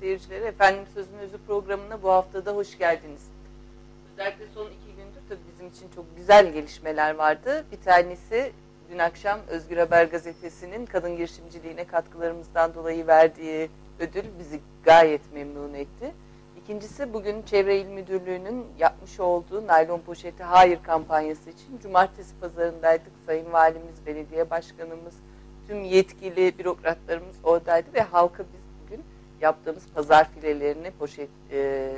seyircileri. Efendim Sözün Özü programına bu haftada hoş geldiniz. Özellikle son iki gündür tabii bizim için çok güzel gelişmeler vardı. Bir tanesi dün akşam Özgür Haber Gazetesi'nin kadın girişimciliğine katkılarımızdan dolayı verdiği ödül bizi gayet memnun etti. İkincisi bugün Çevre İl Müdürlüğü'nün yapmış olduğu naylon poşeti hayır kampanyası için cumartesi pazarındaydık. Sayın Valimiz, Belediye Başkanımız, tüm yetkili bürokratlarımız oradaydı ve halka biz yaptığımız pazar filelerini, poşet, e,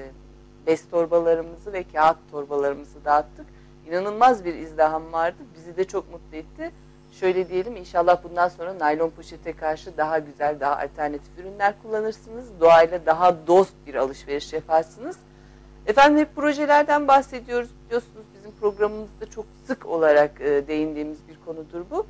bez torbalarımızı ve kağıt torbalarımızı dağıttık. İnanılmaz bir izdiham vardı. Bizi de çok mutlu etti. Şöyle diyelim inşallah bundan sonra naylon poşete karşı daha güzel, daha alternatif ürünler kullanırsınız. Doğayla daha dost bir alışveriş yaparsınız. Efendim hep projelerden bahsediyoruz. Biliyorsunuz bizim programımızda çok sık olarak e, değindiğimiz bir konudur bu.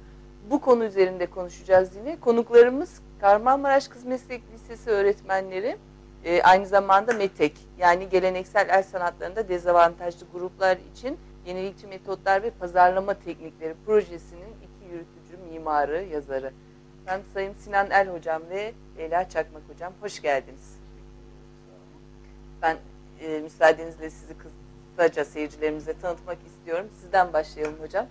Bu konu üzerinde konuşacağız yine. Konuklarımız Kahramanmaraş Kız Meslek Lisesi öğretmenleri, e, aynı zamanda METEK yani geleneksel el sanatlarında dezavantajlı gruplar için yenilikçi metotlar ve pazarlama teknikleri projesinin iki yürütücü mimarı, yazarı. Ben Sayın Sinan El Hocam ve Leyla Çakmak Hocam hoş geldiniz. Ben e, müsaadenizle sizi kısaca seyircilerimize tanıtmak istiyorum. Sizden başlayalım hocam.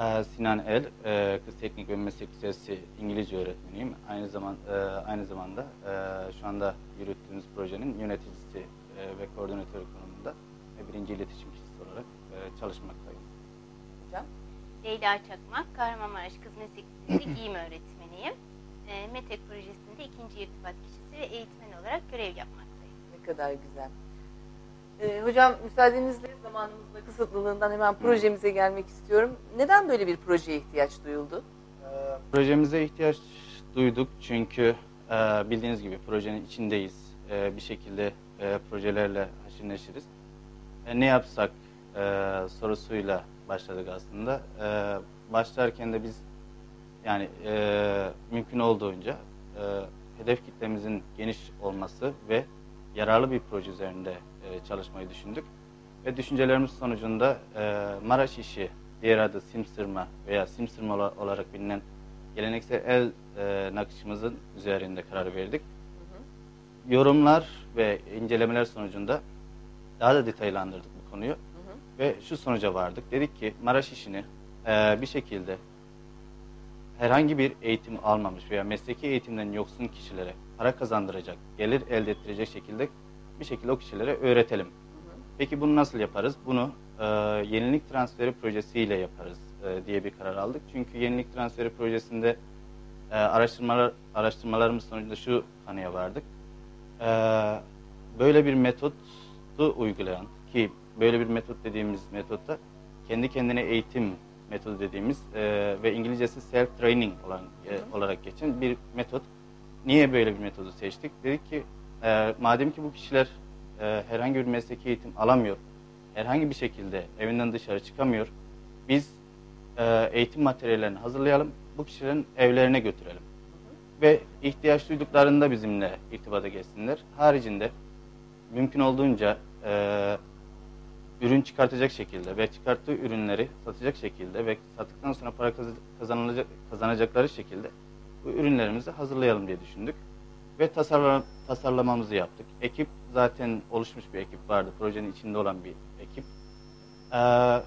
Ee, Sinan El, e, Kız Teknik ve Meslek Lisesi İngilizce öğretmeniyim. Aynı zaman e, aynı zamanda e, şu anda yürüttüğümüz projenin yöneticisi ve koordinatörü konumunda birinci iletişim kişisi olarak çalışmaktayım. Hocam? Leyla Çakmak, Kahramanmaraş Kız Meslek Lisesi giyim öğretmeniyim. METEK projesinde ikinci irtibat kişisi ve eğitmen olarak görev yapmaktayım. Ne kadar güzel. Ee, hocam müsaadenizle zamanımızda kısıtlılığından hemen projemize gelmek istiyorum. Neden böyle bir projeye ihtiyaç duyuldu? Ee, projemize ihtiyaç duyduk çünkü e, bildiğiniz gibi projenin içindeyiz. E, bir şekilde e, projelerle haşır neşiriz. E, ne yapsak e, sorusuyla başladık aslında. E, başlarken de biz yani e, mümkün olduğunca e, hedef kitlemizin geniş olması ve yararlı bir proje üzerinde e, çalışmayı düşündük. Ve düşüncelerimiz sonucunda e, Maraş işi, diğer adı simsırma veya simsırma olarak bilinen geleneksel el e, nakışımızın üzerinde karar verdik. Hı hı. Yorumlar ve incelemeler sonucunda daha da detaylandırdık bu konuyu. Hı hı. Ve şu sonuca vardık. Dedik ki Maraş işini e, bir şekilde herhangi bir eğitim almamış veya mesleki eğitimden yoksun kişilere para kazandıracak, gelir elde ettirecek şekilde bir şekilde o kişilere öğretelim. Peki bunu nasıl yaparız? Bunu e, yenilik transferi projesiyle yaparız e, diye bir karar aldık. Çünkü yenilik transferi projesinde e, araştırmalar araştırmalarımız sonucunda şu kanıya vardık. E, böyle bir metodu uygulayan ki böyle bir metot dediğimiz metotta kendi kendine eğitim metodu dediğimiz e, ve İngilizcesi self training olan e, olarak geçen bir metot. Niye böyle bir metodu seçtik? Dedik ki e, madem ki bu kişiler e, herhangi bir mesleki eğitim alamıyor, herhangi bir şekilde evinden dışarı çıkamıyor, biz e, eğitim materyallerini hazırlayalım, bu kişilerin evlerine götürelim. Ve ihtiyaç duyduklarında bizimle irtibata geçsinler. Haricinde mümkün olduğunca e, ürün çıkartacak şekilde ve çıkarttığı ürünleri satacak şekilde ve sattıktan sonra para kazanılacak, kazanacakları şekilde bu ürünlerimizi hazırlayalım diye düşündük ve tasarla, tasarlamamızı yaptık. Ekip zaten oluşmuş bir ekip vardı. Projenin içinde olan bir ekip. Ee,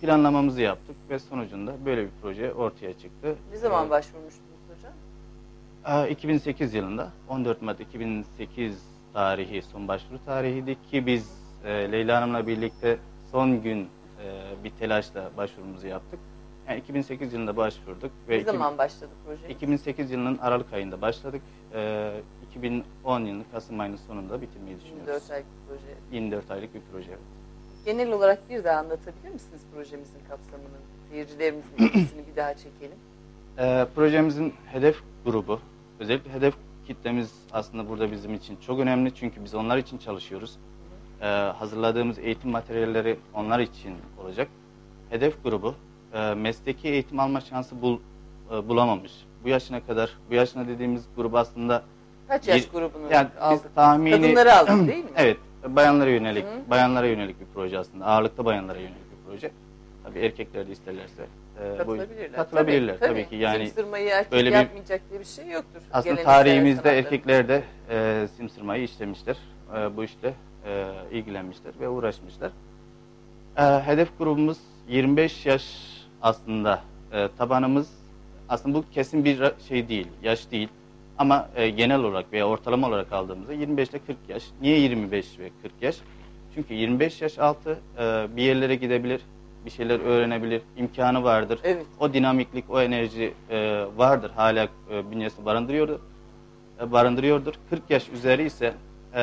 planlamamızı yaptık ve sonucunda böyle bir proje ortaya çıktı. Ne zaman ee, başvurmuştunuz hocam? Ee, 2008 yılında 14 Mart 2008 tarihi son başvuru tarihiydi ki biz e, Leyla Hanım'la birlikte son gün e, bir telaşla başvurumuzu yaptık. Yani 2008 yılında başvurduk. Ve ne zaman başladı proje? 2008 yılının Aralık ayında başladık. Ee, 2010 yılının Kasım ayının sonunda bitirmeyi düşünüyoruz. 24 aylık bir proje. 24 aylık bir proje. Genel olarak bir daha anlatabilir misiniz projemizin kapsamını? Seyircilerimizin ilgisini bir daha çekelim. Ee, projemizin hedef grubu, özellikle hedef kitlemiz aslında burada bizim için çok önemli. Çünkü biz onlar için çalışıyoruz. Ee, hazırladığımız eğitim materyalleri onlar için olacak. Hedef grubu e, mesleki eğitim alma şansı bul, e, bulamamış. Bu yaşına kadar, bu yaşına dediğimiz grup aslında Kaç yaş grubunu yani aldık? Biz tahmini, Kadınları aldık değil mi? evet, bayanlara yönelik, Hı. bayanlara yönelik bir proje aslında. Ağırlıkta bayanlara yönelik bir proje. Tabii erkekler de isterlerse e, bu Katılabilirler. katılabilirler tabii, ki. Yani Simsırmayı erkek böyle bir- yapmayacak diye bir şey yoktur. aslında tarihimizde erkekler de e, simsırmayı işlemişler. E, bu işte e, ilgilenmişler ve uğraşmışlar. E, hedef grubumuz 25 yaş aslında e, tabanımız aslında bu kesin bir şey değil, yaş değil. Ama e, genel olarak veya ortalama olarak aldığımızda 25 ile 40 yaş. Niye 25 ve 40 yaş? Çünkü 25 yaş altı e, bir yerlere gidebilir, bir şeyler öğrenebilir, imkanı vardır. Evet. O dinamiklik, o enerji e, vardır. Hala e, bünyesi barındırıyordur. E, barındırıyordur. 40 yaş üzeri ise e,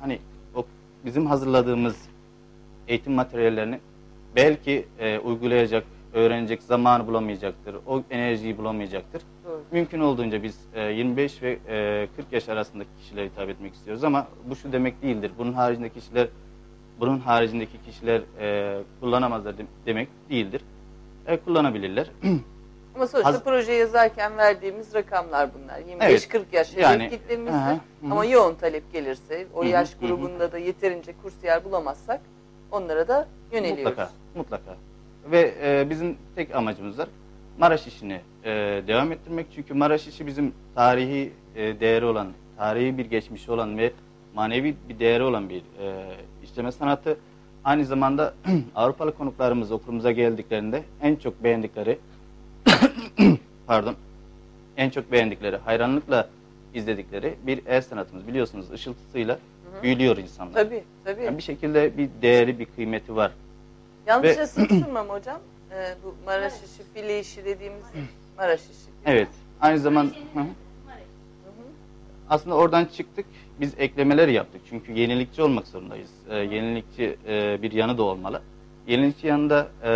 hani o bizim hazırladığımız eğitim materyallerini belki e, uygulayacak, öğrenecek zamanı bulamayacaktır. O enerjiyi bulamayacaktır. Doğru. Mümkün olduğunca biz e, 25 ve e, 40 yaş arasındaki kişilere hitap etmek istiyoruz ama bu şu demek değildir. Bunun haricindeki kişiler bunun haricindeki kişiler e, kullanamazlar de- demek değildir. E, kullanabilirler. Ama sonuçta Haz- proje yazarken verdiğimiz rakamlar bunlar. 25-40 Evet. yaş Yani, hı. Ama yoğun talep gelirse, o Hı hı, yaş hı hı. grubunda da yeterince kursiyer bulamazsak onlara da yöneliyoruz. Mutlaka, mutlaka. Ve e, bizim tek amacımız var Maraş işini e, devam ettirmek. Çünkü Maraş işi bizim tarihi e, değeri olan, tarihi bir geçmişi olan ve manevi bir değeri olan bir e, işleme sanatı. Aynı zamanda Avrupalı konuklarımız okulumuza geldiklerinde en çok beğendikleri pardon en çok beğendikleri, hayranlıkla izledikleri bir el sanatımız. Biliyorsunuz ışıltısıyla büyülüyor insanlar. Tabii, tabii. Yani bir şekilde bir değeri, bir kıymeti var. Yalnızca Ve- hocam. Ee, bu Maraş işi, file işi dediğimiz Maraş işi. Evet. Aynı zaman. Hı hı. aslında oradan çıktık. Biz eklemeler yaptık. Çünkü yenilikçi olmak zorundayız. Ee, yenilikçi e, bir yanı da olmalı. Yenilikçi yanında e,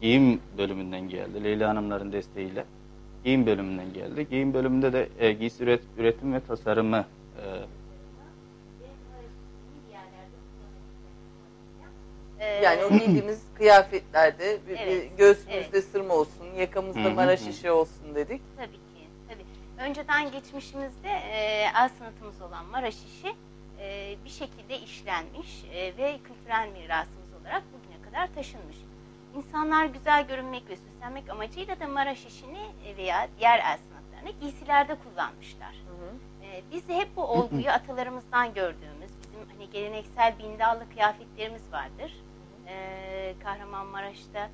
giyim bölümünden geldi. Leyla Hanımların desteğiyle. Giyim bölümünden geldi. Giyim bölümünde de e, giysi üret, üretim ve tasarımı e, Ee, Yani o giydiğimiz kıyafetlerde bir, bir Evet, göğsümüzde evet. sırma olsun, yakamızda hı. işi olsun dedik. Tabii ki. Tabii. Önceden geçmişimizde e, el sanatımız olan Maraş işi e, bir şekilde işlenmiş e, ve kültürel mirasımız olarak bugüne kadar taşınmış. İnsanlar güzel görünmek ve süslenmek amacıyla da Maraş işini e, veya diğer el sanatlarını giysilerde kullanmışlar. Hı hı. Ee, Biz de hep bu olguyu atalarımızdan gördüğümüz, bizim hani geleneksel bindallı kıyafetlerimiz vardır. Ee, Kahramanmaraş'ta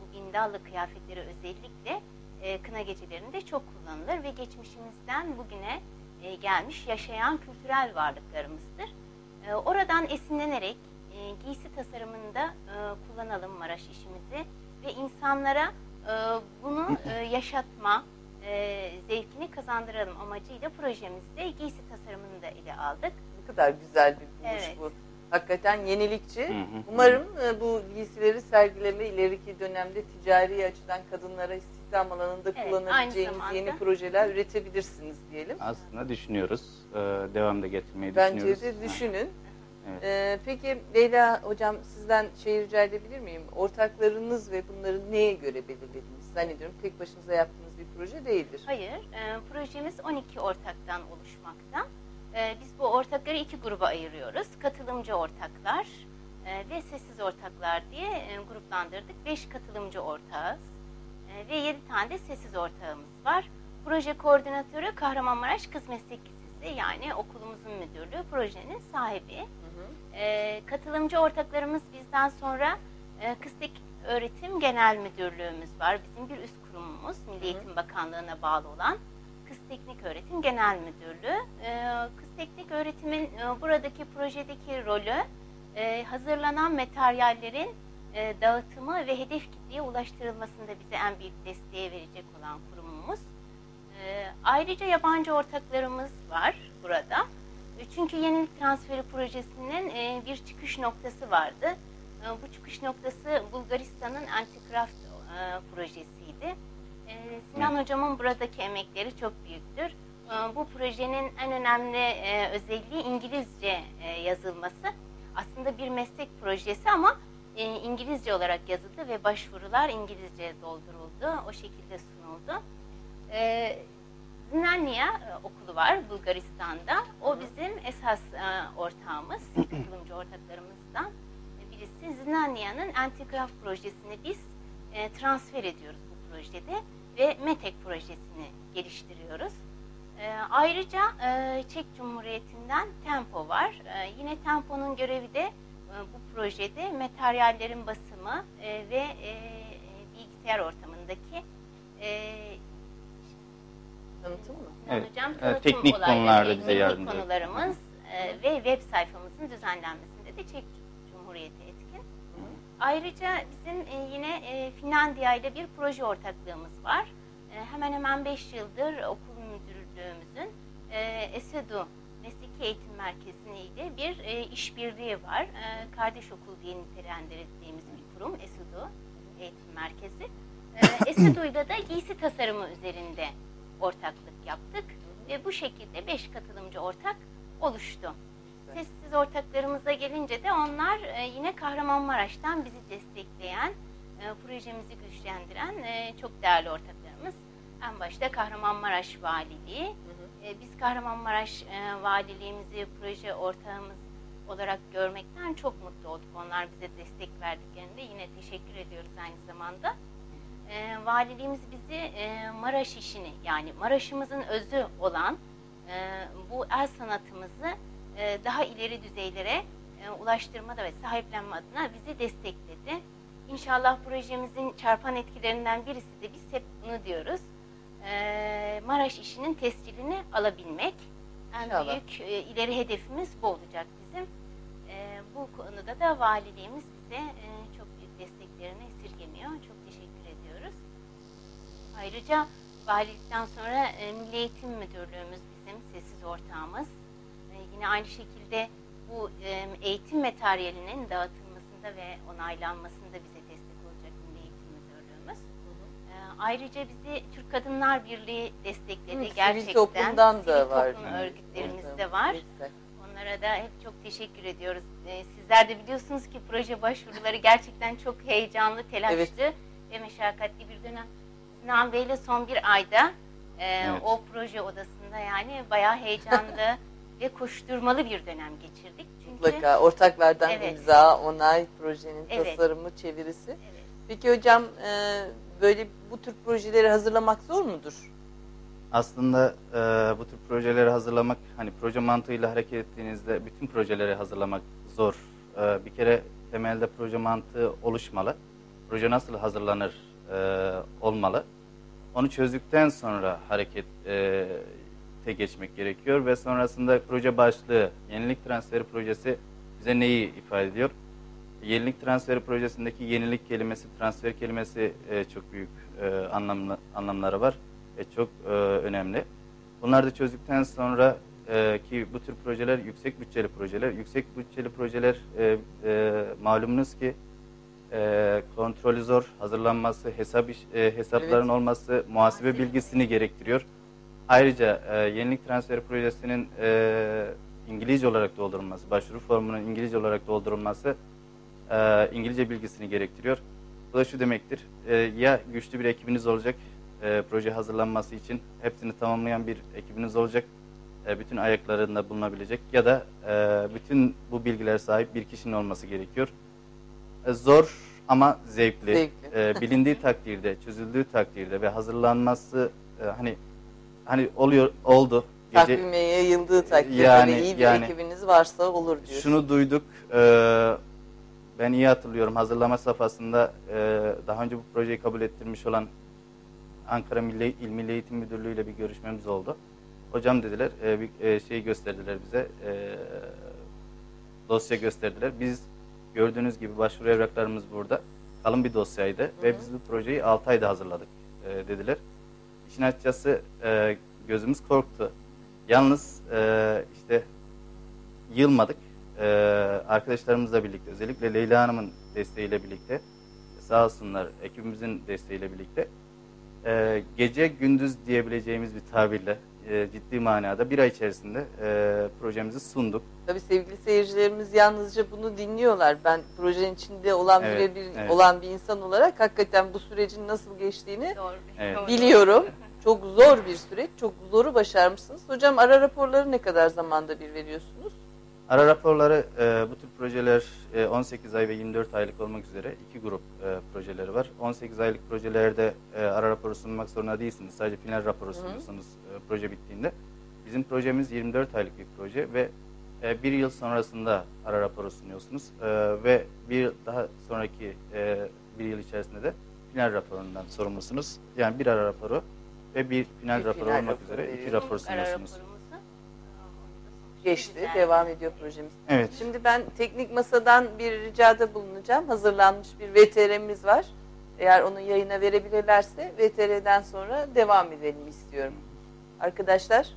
bu bindallı kıyafetleri özellikle e, kına gecelerinde çok kullanılır ve geçmişimizden bugüne e, gelmiş yaşayan kültürel varlıklarımızdır. E, oradan esinlenerek e, giysi tasarımında e, kullanalım Maraş işimizi ve insanlara e, bunu e, yaşatma, e, zevkini kazandıralım amacıyla projemizde giysi tasarımını da ele aldık. Ne kadar güzel bir buluş Evet. bu. Hakikaten yenilikçi. Hı hı. Umarım e, bu giysileri sergileme ileriki dönemde ticari açıdan kadınlara istihdam alanında Evet, kullanabileceğiniz zamanda- yeni projeler üretebilirsiniz diyelim. aslında düşünüyoruz. E, devamda getirmeyi Bence düşünüyoruz. de düşünün. Evet. Ee, peki Leyla hocam sizden şey rica edebilir miyim? Ortaklarınız ve bunları neye göre belirlediniz? Zannediyorum tek başınıza yaptığınız bir proje değildir. Hayır, e, projemiz 12 ortaktan oluşmakta. E, biz bu ortakları iki gruba ayırıyoruz. Katılımcı ortaklar e, ve sessiz ortaklar diye e, gruplandırdık. 5 katılımcı ortağız e, ve 7 tane de sessiz ortağımız var. Proje koordinatörü Kahramanmaraş Kız Meslek Lisesi yani okulumuzun müdürlüğü projenin sahibi. Hı hı. E, katılımcı ortaklarımız bizden sonra e, Kız Teknik Öğretim Genel Müdürlüğümüz var. Bizim bir üst kurumumuz Milli Eğitim Bakanlığı'na bağlı olan Kız Teknik Öğretim Genel Müdürlüğü. E, Kız Teknik Öğretim'in e, buradaki projedeki rolü e, hazırlanan materyallerin e, dağıtımı ve hedef kitleye ulaştırılmasında bize en büyük desteği verecek olan kurumumuz. E, ayrıca yabancı ortaklarımız var burada. Çünkü yenilik transferi projesinin bir çıkış noktası vardı. Bu çıkış noktası Bulgaristan'ın Antikraft projesiydi. E, Sinan hocamın buradaki emekleri çok büyüktür. E, Bu projenin en önemli e, özelliği İngilizce e, yazılması. Aslında bir meslek projesi ama e, İngilizce olarak yazıldı ve başvurular İngilizce dolduruldu. O şekilde sunuldu. E, Znanya e, okulu var Bulgaristan'da. O bizim esas e, ortağımız, katılımcı ortaklarımızdan. Projesi Zinaniya'nın Antigraf projesini biz e, transfer ediyoruz projede ve METEK projesini geliştiriyoruz. E, ayrıca e, Çek Cumhuriyeti'nden Tempo var. E, yine Tempo'nun görevi de e, bu projede materyallerin basımı e, ve e, bilgisayar ortamındaki e, Tanıtım mı? Evet, hocam e, tanıtım teknik olayları, konularda bize teknik yardımcı konularımız e, ve web sayfamızın düzenlenmesinde de Çek Cumhuriyeti. Ayrıca bizim e, yine e, Finlandiya ile bir proje ortaklığımız var. E, hemen hemen 5 yıldır okul müdürlüğümüzün ESEDU Mesleki Eğitim Merkezi ile bir işbirliği var. Kardeş okul diye nitelendirdiğimiz bir kurum ESEDU Eğitim Merkezi. ESEDU'yla da giysi tasarımı üzerinde ortaklık yaptık ve bu şekilde 5 katılımcı ortak oluştu. Sessiz ortaklarımıza gelince de onlar e, yine Kahramanmaraş'tan bizi destekleyen, e, projemizi güçlendiren e, çok değerli ortaklarımız. En başta Kahramanmaraş Valiliği. E, biz Kahramanmaraş e, Valiliğimizi proje ortağımız olarak görmekten çok mutlu olduk. Onlar bize destek verdiklerinde yine teşekkür ediyoruz aynı zamanda. E, valiliğimiz bizi e, Maraş işini yani Maraş'ımızın özü olan e, bu el sanatımızı e, daha ileri düzeylere e, ulaştırmada ve sahiplenme adına bizi destekledi. İnşallah projemizin çarpan etkilerinden birisi de biz hep bunu diyoruz. E, Maraş işinin tescilini alabilmek. En İnşallah. büyük e, ileri hedefimiz bu olacak bizim. E, bu konuda da valiliğimiz bize e, çok büyük desteklerini esirgemiyor. Çok teşekkür ediyoruz. Ayrıca valilikten sonra e, Milli Eğitim Müdürlüğümüz bizim sessiz ortağımız. Yine aynı şekilde bu eğitim materyalinin dağıtılmasında ve onaylanmasında bize destek olacak Milli Eğitim Müdürlüğümüz. E, ayrıca bizi Türk Kadınlar Birliği destekledi. Hı, sivil Gerçekten toplumdan da sivil var. toplum örgütlerimiz de var. Onlara da hep çok teşekkür ediyoruz. Sizler de biliyorsunuz ki proje başvuruları gerçekten çok heyecanlı, telaşlı Evet. ve meşakkatli bir dönem. Sinan Bey'le son bir ayda e, Evet. o proje odasında yani bayağı heyecanlı ve koşturmalı bir dönem geçirdik. Çünkü Mutlaka ortaklardan Evet. imza, onay, projenin Evet. tasarımı, çevirisi. Evet. Peki hocam e, böyle bu tür projeleri hazırlamak zor mudur? Aslında e, bu tür projeleri hazırlamak, hani proje mantığıyla hareket ettiğinizde bütün projeleri hazırlamak zor. E, bir kere temelde proje mantığı oluşmalı. Proje nasıl hazırlanır e, olmalı. Onu çözdükten sonra hareket e, te geçmek gerekiyor ve sonrasında proje başlığı, yenilik transferi projesi bize neyi ifade ediyor? Yenilik transferi projesindeki yenilik kelimesi, transfer kelimesi e, çok büyük e, anlamlı, anlamları var ve çok e, önemli. Bunları da çözdükten sonra e, ki bu tür projeler yüksek bütçeli projeler. Yüksek bütçeli projeler e, e, malumunuz ki e, kontrolü zor, hazırlanması, hesap iş, e, hesapların Evet. olması, muhasebe bilgisini gerektiriyor. Ayrıca e, yenilik transferi projesinin e, İngilizce olarak doldurulması, başvuru formunun İngilizce olarak doldurulması e, İngilizce bilgisini gerektiriyor. Bu da şu demektir, e, ya güçlü bir ekibiniz olacak e, proje hazırlanması için, hepsini tamamlayan bir ekibiniz olacak, e, bütün ayaklarında bulunabilecek ya da e, bütün bu bilgiler sahip bir kişinin olması gerekiyor. E, zor ama zevkli, Zevkli. E, bilindiği takdirde, çözüldüğü takdirde ve hazırlanması e, hani hani oluyor oldu. Gece- Takvime yayıldığı takdirde Yani- ve iyi bir yani- ekibiniz varsa olur diyorsun. Şunu duyduk. e, ben iyi hatırlıyorum. Hazırlama safhasında e, daha önce bu projeyi kabul ettirmiş olan Ankara Milli İl Milli Eğitim Müdürlüğü ile bir görüşmemiz oldu. Hocam dediler, e, bir e, şey gösterdiler bize. e, dosya gösterdiler. Biz gördüğünüz gibi başvuru evraklarımız burada. Kalın bir dosyaydı ve biz bu projeyi 6 ayda hazırladık e, dediler. İşin açıkçası e, gözümüz korktu. Yalnız e, işte yılmadık. Ee, arkadaşlarımızla birlikte özellikle Leyla Hanım'ın desteğiyle birlikte sağ olsunlar ekibimizin desteğiyle birlikte e, gece gündüz diyebileceğimiz bir tabirle e, ciddi manada bir ay içerisinde e, projemizi sunduk. Tabii sevgili seyircilerimiz yalnızca bunu dinliyorlar. Ben projenin içinde olan Evet, birebir evet. olan bir insan olarak hakikaten bu sürecin nasıl geçtiğini Doğru. Evet. Biliyorum. Çok zor bir süreç, çok zoru başarmışsınız. Hocam ara raporları ne kadar zamanda bir veriyorsunuz? Ara raporları e, bu tür projeler e, 18 ay ve 24 aylık olmak üzere iki grup e, projeleri var. 18 aylık projelerde e, ara raporu sunmak zorunda değilsiniz. Sadece final raporu sunuyorsunuz e, proje bittiğinde. Bizim projemiz 24 aylık bir proje ve e, bir yıl sonrasında ara raporu sunuyorsunuz. E, ve bir daha sonraki e, bir yıl içerisinde de final raporundan sorumlusunuz. Yani bir ara raporu ve bir final Bir raporu final olmak raporu üzere iki rapor sunuyorsunuz. raporumuzu, Geçti, devam ediyor projemiz. Evet. Şimdi ben teknik masadan bir ricada bulunacağım. Hazırlanmış bir VTR'miz var. Eğer onu yayına verebilirlerse VTR'den sonra devam edelim istiyorum. Arkadaşlar